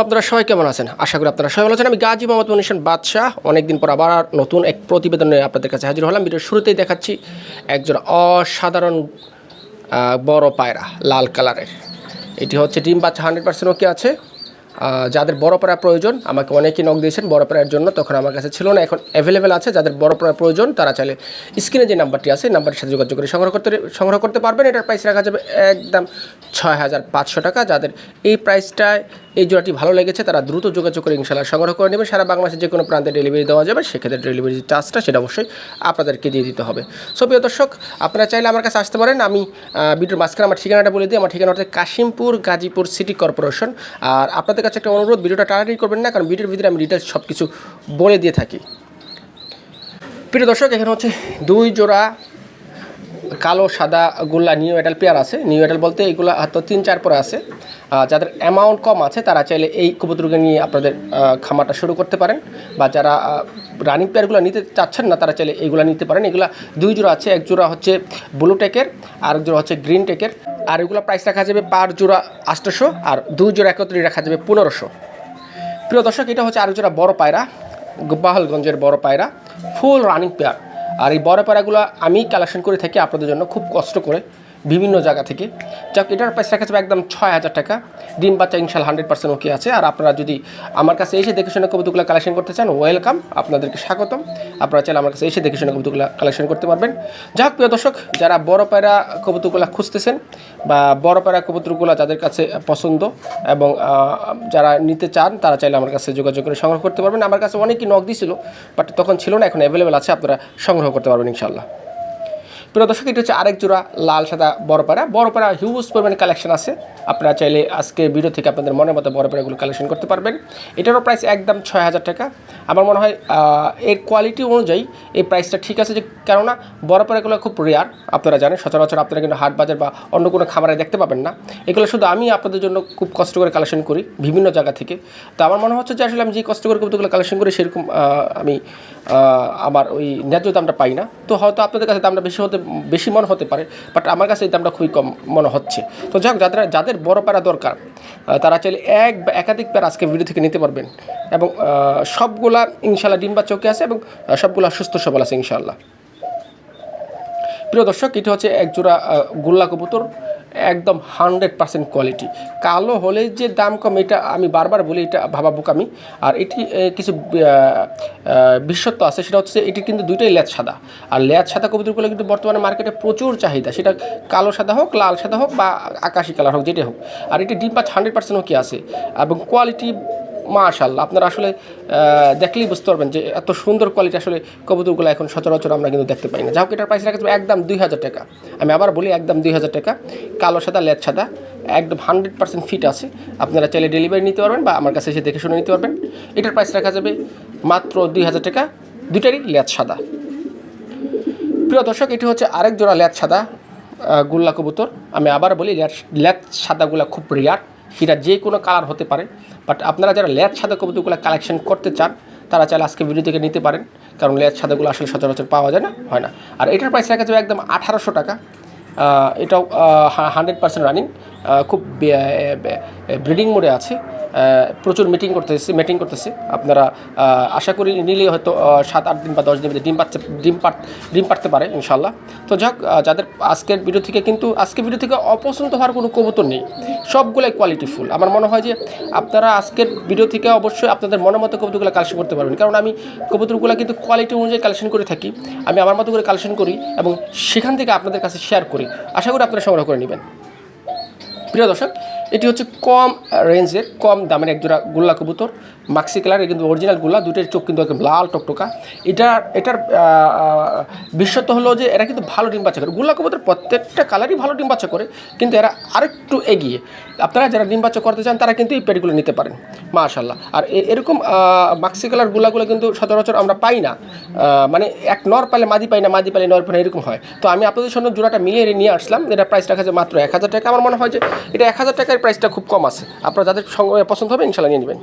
আপনারা সবাই কেমন আছেন? আশা করি আপনারা সবাই ভালো আছেন। আমি গাজী মোহাম্মদ মনিশান বাদশাহ। অনেকদিন পর আবার নতুন এক প্রতিবেদনে আপনাদের কাছে হাজির হলাম। ভিডিওর শুরুতেই দেখাচ্ছি একজন অসাধারণ বড় পায়রা, লাল কালারের। এটি হচ্ছে ডিম বাচ্চা হান্ড্রেড পার্সেন্ট ওকে আছে। যাদের বড় পাড়া প্রয়োজন, আমাকে অনেকেই নক দিয়েছেন বড় পাড়ার জন্য, তখন আমার কাছে ছিল না, এখন অ্যাভেলেবেল আছে। যাদের বড় পাড়া প্রয়োজন, তারা চাইলে স্ক্রিনে যে নাম্বারটি আছে নাম্বারের সাথে যোগাযোগ করে সংগ্রহ করতে সংগ্রহ করতে পারবেন। এটার প্রাইস রাখা যাবে একদম ছয় হাজার পাঁচশো টাকা। যাদের এই প্রাইসটায় এই জোড়াটি ভালো লেগেছে, তারা দ্রুত যোগাযোগ করে ইনশাল্লাহ সংগ্রহ করে নেবেন সারা বাংলাদেশের যে কোনো প্রান্তে ডেলিভারি দেওয়া যাবে, সেক্ষেত্রে ডেলিভারি চার্জটা সেটা অবশ্যই আপনাদেরকে দিয়ে দিতে হবে। সো প্রিয় দর্শক, আপনারা চাইলে আমার কাছে আসতে পারেন। আমি ভিডিওর মাঝখানে আমার ঠিকানাটা বলে দিই। আমার ঠিকানা হচ্ছে কাশিমপুর গাজীপুর সিটি কর্পোরেশন। আর আপনাদের কাছে একটা অনুরোধ, ভিডিওটা টানাটানি করবেন না, কারণ ভিডিওর ভিতরে আমি ডিটেলস সব কিছু বলে দিয়ে থাকি। প্রিয় দর্শক, এখানে হচ্ছে দুই জোড়া কালো, সাদা, গোল্লা নিউ এডাল পেয়ার আছে। নিউ এডাল বলতে এইগুলো হয়তো তিন, চার পরে আছে। যাদের অ্যামাউন্ট কম আছে, তারা চাইলে এই কবুতরকে নিয়ে আপনাদের খামারটা শুরু করতে পারেন। বা যারা রানিং পেয়ারগুলো নিতে চাচ্ছেন না, তারা চাইলে এইগুলো নিতে পারেন। এগুলো দুই জোড়া আছে, এক জোড়া হচ্ছে ব্লু টেকের আর এক জোড়া হচ্ছে গ্রিন টেকের আর এগুলো প্রাইস রাখা যাবে পার জোড়া আটশোশো, আর দুই জোড়া একত্রে রাখা যাবে পনেরোশো। প্রিয় দর্শক, এটা হচ্ছে আরেক জোড়া বড় পায়রা, গোপালগঞ্জের বড় পায়রা ফুল রানিং পেয়ার আর এই বড় পায়রাগুলো আমি কালেকশন করে থাকি আপনাদের জন্য খুব কষ্ট করে। বিভিন্ন জায়গা থেকে। যাক, এটার প্রাইস রাখা যাবে একদম ছয় হাজার টাকা। ডিম বাচ্চা ইনশাল হান্ড্রেড পার্সেন্ট ওকে আছে। আর আপনারা যদি আমার কাছে এসে দেখে শুনে কবুতরগুলো কালেকশন করতে চান ওয়েলকাম আপনাদেরকে স্বাগতম। আপনারা চাইলে আমার কাছে এসে দেখে শুনে কবুতরগুলো কালেকশন করতে পারবেন। যাক, প্রিয় দর্শক, যারা বড় পায়রা কবুতরগুলো খুঁজতেছেন বা বড় পায়রা কবুতরগুলো যাদের কাছে পছন্দ এবং যারা নিতে চান, তারা চাইলে আমার কাছে যোগাযোগ করে সংগ্রহ করতে পারবেন। আমার কাছে অনেকই নক দিয়েছিল বাট তখন ছিল না, এখন অ্যাভেলেবেল আছে। আপনারা সংগ্রহ করতে পারবেন ইনশাল্লাহ। প্রিয় দর্শক, এটা হচ্ছে আরেক জোড়া লাল, সাদা বড় পাড়া বড় পাড়া হিউজ পরিমাণে কালেকশন আছে। আপনারা চাইলে আজকে ভিডিও থেকে আপনাদের মনের মতো বড় পাড়াগুলো কালেকশন করতে পারবেন। এটারও প্রাইস একদম ছয় হাজার টাকা। আমার মনে হয় এর কোয়ালিটি অনুযায়ী এই প্রাইসটা ঠিক আছে যে, কেননা বড় পাড়াগুলো খুব রেয়ার আপনারা জানেন। সচরাচর আপনারা কিন্তু হাট বাজার বা অন্য কোনো খামারে দেখতে পাবেন না। এগুলো শুধু আমি আপনাদের জন্য খুব কষ্ট করে কালেকশন করি, বিভিন্ন জায়গা থেকে। তো আমার মনে হচ্ছে যে, আসলে আমি যে কষ্ট করে কবুতরগুলো কালেকশন করি, সেরকম আমি আমার ওই ন্যায্য দামটা পাই না। তো হয়তো আপনাদের কাছে দামটা বেশি হতে বেশি মনে হতে পারে বাট আমার কাছে এই দামটা খুবই কম মনে হচ্ছে। তো যাই হোক, যাদের যাদের বড় প্যারা দরকার তারা চাইলে এক বা একাধিক প্যারা আজকে ভিডিও থেকে নিতে পারবেন। এবং সবগুলা ইনশাল্লাহ ডিম বা চোখে আছে এবং সবগুলা সুস্থ সবল আছে ইনশাল্লাহ প্রিয় দর্শক, এটি হচ্ছে একজোড়া গোল্লা কবুতর। একদম হান্ড্রেড পার্সেন্ট কোয়ালিটি। কালো হলে যে দাম কম, এটা আমি বারবার বলি, এটা ভাবা বোকামি আর এটি কিছু বিশ্বত্ব আছে, সেটা হচ্ছে এটি কিন্তু দুইটাই ল্যাচ সাদা। আর ল্যাচ সাদা কবুতরগুলো কিন্তু বর্তমানে মার্কেটে প্রচুর চাহিদা। সেটা কালো সাদা হোক, লাল সাদা হোক বা আকাশি কালার হোক, যেটাই হোক। আর এটি ডিম পাঁচ হান্ড্রেড পার্সেন্ট কি আছে। এবং কোয়ালিটি মাশাল্লাহ আপনারা আসলে দেখলেই বুঝতে পারবেন যে এত সুন্দর কোয়ালিটি আসলে কবুতরগুলো এখন সচরাচর আমরা কিন্তু দেখতে পাই না। যাই হোক, এটার প্রাইস রাখা যাবে একদম দুই হাজার টাকা। আমি আবার বলি একদম দুই হাজার টাকা। কালো সাদা, লেদ সাদা, একদম হান্ড্রেড পার্সেন্ট ফিট আছে। আপনারা চাইলে ডেলিভারি নিতে পারবেন বা আমার কাছে এসে দেখে শুনে নিতে পারবেন। এটার প্রাইস রাখা যাবে মাত্র দুই হাজার টাকা। দুটারই লেদ সাদা। প্রিয় দর্শক, এটি হচ্ছে আরেক জোড়া ল্যাচ সাদা গুল্লা কবুতর। আমি আবার বলি ল্যাচ ল্যাচ সাদাগুলো খুব রেয়ার সেটা যে কোনো কালার হতে পারে বাট আপনারা যারা লেয়ার সাদা কবুতরগুলো কালেকশন করতে চান, তারা চাইলে আজকে ভিডিও থেকে নিতে পারেন, কারণ লেয়ার সাদাগুলো আসলে সচরাচর পাওয়া যায় না, হয় না। আর এটার প্রাইস রাখা যাবে একদম আঠারোশো টাকা এটাও হান্ড্রেড পার্সেন্ট রানিং খুব ব্রিডিং মোডে আছে। প্রচুর মিটিং করতেছে মিটিং করতেছে। আপনারা আশা করি নিলে হয়তো সাত, আট দিন বা দশ দিন ডিম পাচ্ছে, ডিম পাট ডিম পারতে পারে, ইনশাল্লাহ। তো যাক যাদের আজকের ভিডিও থেকে কিন্তু, আজকের ভিডিও থেকে অপছন্দ হওয়ার কোনো কবুতর নেই। সবগুলোই কোয়ালিটিফুল আমার মনে হয় যে, আপনারা আজকের ভিডিও থেকে অবশ্যই আপনাদের মনের মতো কবুতরগুলো কালেকশন করতে পারবেন। কারণ আমি কবুতরগুলো কিন্তু কোয়ালিটি অনুযায়ী কালেকশন করে থাকি। আমি আমার মতো করে কালেকশন করি এবং সেখান থেকে আপনাদের কাছে শেয়ার করি। আশা করি আপনারা সংগ্রহ করে নেবেন। প্রিয় দর্শক এটি হচ্ছে কম রেঞ্জের কম দামের একজোড়া গোল্লা কবুতর মাক্সি কালার কিন্তু অরিজিনাল গোল্লা দুটোর চোখ কিন্তু একদম লাল টকটকা। এটা, এটার বিশ্বত্ব হলো যে এরা কিন্তু ভালো ডিম বাচ্চা করে। গোল্লা কবুতর প্রত্যেকটা কালারই ভালো ডিম বাচ্চা করে, কিন্তু এরা আরেকটু এগিয়ে। আপনারা যারা ডিম বাচ্চা করতে চান, তারা কিন্তু এই পেটগুলো নিতে পারেন মাশাল্লাহ আর এরকম মাক্সি কালার গোলাগুলো কিন্তু সচরাচর আমরা পাই না। মানে এক নর পালে মাদি পাই না, মাদি পালে নর না এরকম হয়। তো আমি আপনাদের সঙ্গে জোড়াটা মিলিয়ে নিয়ে আসলাম। এটা প্রাইস রাখা যায় মাত্র এক হাজার টাকা। আমার মনে হয় যে এটা এক হাজার টাকার প্রাইসটা খুব কম আছে। আপনারা যাদের পছন্দ হবে ইনশাল্লাহ নিয়ে নেবেন।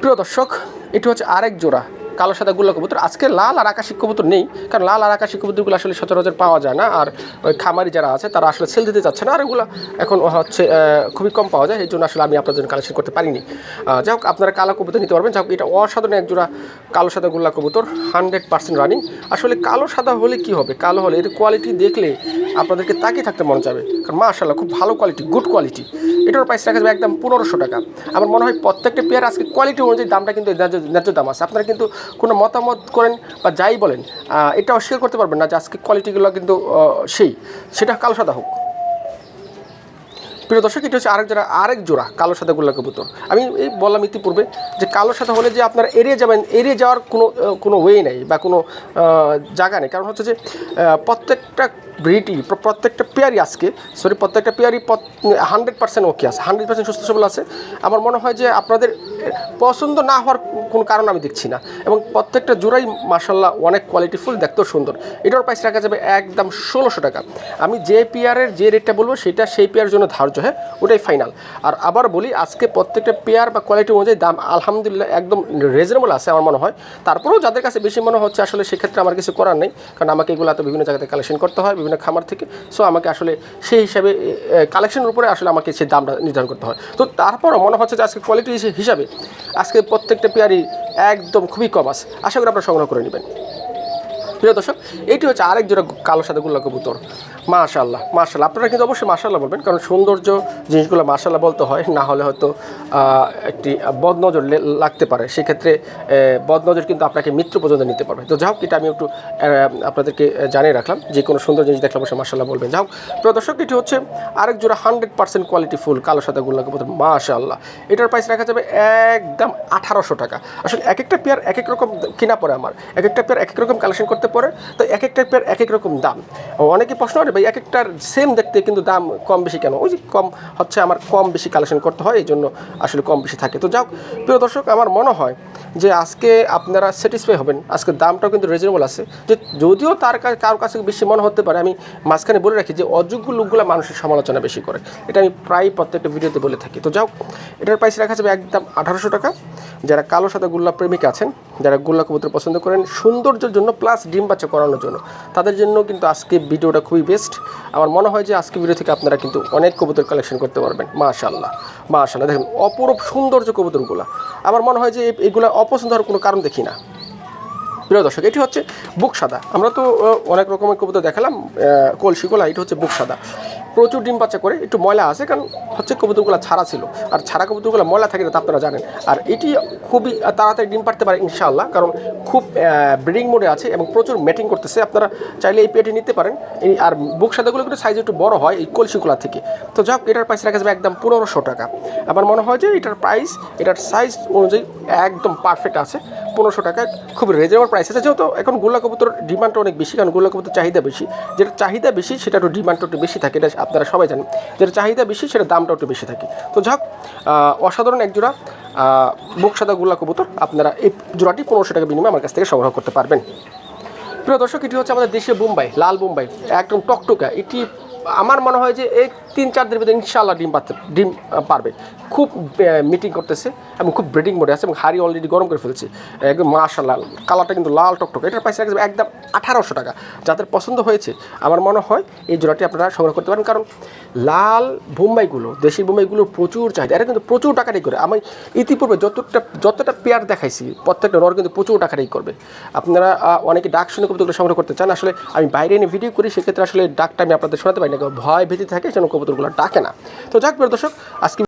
প্রিয় দর্শক, এটি হচ্ছে আরেক জোড়া। কালো সাদা গুল্লা কবুতর। আজকে লাল আর আকাশি কবুতর নেই, কারণ লাল আর আকাশি কবুতরগুলো আসলে সচরাচর পাওয়া যায় না, আর ওই খামারি যারা আছে, তারা আসলে সেল দিতে চাচ্ছে না, আর এগুলো এখন হচ্ছে খুবই কম পাওয়া যায়, এই জন্য আসলে আমি আপনাদের জন্য কালেকশন করতে পারিনি। যাই হোক, আপনারা কালো কবুতর নিতে পারবেন। যাই হোক, এটা অসাধারণ এক জোড়া কালো সাদা গোল্লা কবুতর হান্ড্রেড পার্সেন্ট রানিং আসলে কালো সাদা হলে কি হবে? কালো হলে এর কোয়ালিটি দেখলে আপনাদেরকে তাকিয়ে থাকতে মন যাবে কারণ মাশাল্লাহ খুব ভালো কোয়ালিটি গুড কোয়ালিটি এটার প্রাইস রাখা যাবে একদম পনেরোশো টাকা। আমার মনে হয় প্রত্যেকটা পেয়ার আজকে কোয়ালিটি অনুযায়ী দামটা কিন্তু ন্যায্য দাম আছে। আপনারা কিন্তু কোনো মতামত করেন বা যাই বলেন এটা অস্বীকার করতে পারবেন না যে আজকে কোয়ালিটিগুলো কিন্তু সেই। সেটা কালো সাদা হোক। প্রিয় দর্শক, এটা হচ্ছে আরেক জোড়া আরেক জোড়া কালো সাদা গোল্লা কবুতর। আমি এই বললাম ইতিপূর্বে যে কালো সাদা হলে যে আপনারা এড়িয়ে যাবেন, এড়িয়ে যাওয়ার কোনো কোনো ওয়ে নেই বা কোনো জায়গা নেই। কারণ হচ্ছে যে প্রত্যেকটা ব্রিডই প্রত্যেকটা পেয়ারই আজকে সরি প্রত্যেকটা পেয়ারই হান্ড্রেড পার্সেন্ট ওকে আছে হান্ড্রেড পার্সেন্ট সুস্থ সবল আছে। আমার মনে হয় যে আপনাদের পছন্দ না হওয়ার কোনো কারণ আমি দেখছি না। এবং প্রত্যেকটা জোড়াই মাসাল্লাহ অনেক কোয়ালিটিফুল দেখতেও সুন্দর। এটার প্রাইস রাখা যাবে একদম ষোলোশো টাকা। আমি যে পেয়ারের যে রেটটা বলব, সেটা সেই পেয়ার জন্য ধার্য হ্যাঁ? ওটাই ফাইনাল আর আবার বলি, আজকে প্রত্যেকটা পেয়ার বা কোয়ালিটি অনুযায়ী দাম আলহামদুলিল্লাহ একদম রিজনেবল আছে আমার মনে হয়। তারপরেও যাদের কাছে বেশি মনে হচ্ছে, আসলে সেক্ষেত্রে আমার কিছু করার নেই। কারণ আমাকে এগুলো তো বিভিন্ন জায়গাতে কালেকশন করতে হয়, বিভিন্ন খামার থেকে। সো আমাকে আসলে সেই হিসাবে কালেকশনের উপরে আসলে আমাকে সেই দামটা নির্ধারণ করতে হয়। তো তারপরও মনে হচ্ছে যে আজকে কোয়ালিটি হিসাবে আজকে প্রত্যেকটা পেয়ারই একদম খুবই কম আছে। আশা করি আপনারা সংগ্রহ করে নেবেন। প্রিয় দর্শক, এটি হচ্ছে আরেক জোড়া কালো সাদা গুল্লা কবুতর। মাশাল্লাহ মাশাল্লাহ আপনারা কিন্তু অবশ্যই মাশাল্লাহ বলবেন, কারণ সৌন্দর্য জিনিসগুলো মাশাল্লাহ বলতে হয়, না হলে হয়তো একটি বদনজর লাগতে পারে। সেক্ষেত্রে বদনজর কিন্তু আপনাকে মৃত্যু পর্যন্ত নিতে পারবে। তো যাই হোক এটা আমি একটু আপনাদেরকে জানিয়ে রাখলাম যে কোনো সুন্দর জিনিস দেখলে অবশ্যই মাশাল্লাহ বলবেন। যাই হোক প্রিয় দর্শক, এটি হচ্ছে আরেক জোড়া হান্ড্রেড পার্সেন্ট কোয়ালিটি ফুল, কালো সাদা গুল্লা কবুতর মাশাল্লাহ এটার প্রাইস রাখা যাবে একদম আঠারোশো টাকা। আসলে এক একটা পেয়ার এক এক রকম কিনা পড়ে আমার। এক একটা পেয়ার এক এক রকম কালেকশন করতে পারে তো এক একটা পেয়ার এক এক রকম দাম। অনেকে প্রশ্ন ভাই, এক একটার সেম দেখতে কিন্তু দাম কম বেশি কেন? ওই যে কম হচ্ছে আমার কম বেশি কালেকশন করতে হয়, এই জন্য আসলে কম বেশি থাকে। তো যাক প্রিয় দর্শক, আমার মনে হয় যে আজকে আপনারা স্যাটিসফাই হবেন। আজকে দামটাও কিন্তু রিজনেবল আছে। যে যদিও তার কারোর কাছে বেশি মনে হতে পারে, আমি মাঝখানে বলে রাখি যে অযোগ্য লোকগুলো মানুষের সমালোচনা বেশি করে। এটা আমি প্রায় প্রত্যেকটা ভিডিওতে বলে থাকি। তো যাও এটার প্রাইস রাখা যাবে একদম আঠারোশো টাকা। যারা কালো সাদা গুল্লা প্রেমিক আছেন যারা গুল্লা কবুতর পছন্দ করেন সৌন্দর্যের জন্য প্লাস ডিম বাচ্চা করানোর জন্য। তাদের জন্য কিন্তু আজকে ভিডিওটা খুবই বেস্ট আমার মনে হয় যে আজকে ভিডিও থেকে আপনারা কিন্তু অনেক কবুতর কালেকশন করতে পারবেন মাশাল্লাহ মাশাল্লাহ দেখেন অপরূপ সৌন্দর্য কবুতরগুলো। আমার মনে হয় যে এগুলো অপছন্দ হওয়ার কোনো কারণ দেখি না। প্রিয় দর্শক এটি হচ্ছে বুক সাদা। আমরা তো অনেক রকমের কবুতর দেখালাম আহ, কলসি গোলা এটি হচ্ছে বুক সাদা। প্রচুর ডিম বাচ্চা করে, একটু ময়লা আছে, কারণ হচ্ছে কবুতরগুলো ছাড়া ছিল। আর ছাড়া কবুতরগুলো ময়লা থাকে না, তা আপনারা জানেন। আর এটি খুবই তাড়াতাড়ি ডিম পারতে পারে, ইনশাআল্লাহ, কারণ খুব ব্রিডিং মোডে আছে এবং প্রচুর ম্যাটিং করতেছে। আপনারা চাইলে এই পেটি নিতে পারেন। আর বুক সাদাগুলো কিন্তু সাইজ একটু বড় হয়, এই কলসিগুলা থেকে। তো যাক এটার প্রাইস রাখা যাবে একদম পনেরোশো টাকা। আমার মনে হয় যে এটার প্রাইস এটার সাইজ অনুযায়ী একদম পারফেক্ট আছে, পনেরোশো টাকা। খুব রিজনেবল প্রাইস আছে। যেহেতু এখন গোল্লা কবুতর ডিমান্ডটা অনেক বেশি, কারণ গোল্লা কবুতর চাহিদা বেশি। যেটা চাহিদা বেশি, সেটা একটু ডিমান্ডটা একটু বেশি থাকে। এটা আপনারা সবাই জানেন। যেটা চাহিদা বেশি, সেটা দামটাও একটু বেশি থাকে। তো যাক অসাধারণ এক জোড়া বুক সাদা গোল্লা কবুতর। আপনারা এই জোড়াটি পনেরোশো টাকা বিনিময়ে আমার কাছ থেকে সংগ্রহ করতে পারবেন। প্রিয় দর্শক, এটি হচ্ছে আমাদের দেশে বোম্বাই, লাল বোম্বাই। একদম টকটকা। এটি আমার মনে হয় যে এই তিন, চার দিনের ভিতরে ইনশাল্লাহ ডিম পাচ্ছে, ডিম পারবে। খুব মিটিং করতেছে এবং খুব ব্রিডিং মোডে আছে এবং হাড়ি অলরেডি গরম করে ফেলছে। একদম মাশাল্লাহ কালারটা কিন্তু লাল টকটক। এটার প্রাইস রাখবে একদম আঠারোশো টাকা। যাদের পছন্দ হয়েছে, আমার মনে হয় এই জোড়াটি আপনারা সংগ্রহ করতে পারেন। কারণ লাল বোম্বাইগুলো, দেশি বোম্বাইগুলো প্রচুর চাহিদা। এটা কিন্তু প্রচুর টাকাটাই করে। আমি ইতিপূর্বে যতটা যতটা পেয়ার দেখাইছি, প্রত্যেকটা নর কিন্তু প্রচুর টাকাটাই করবে। আপনারা অনেকে ডাক শুনে কবুতরগুলো সংগ্রহ করতে চান। আসলে আমি বাইরে এনে ভিডিও করি, সেক্ষেত্রে আসলে ডাকটা আমি আপনাদের শোনাতে পারি না। ভয় ভীতি থাকে যেন কবুতরগুলো ডাকে না। তো যাক প্রিয় দর্শক আজকে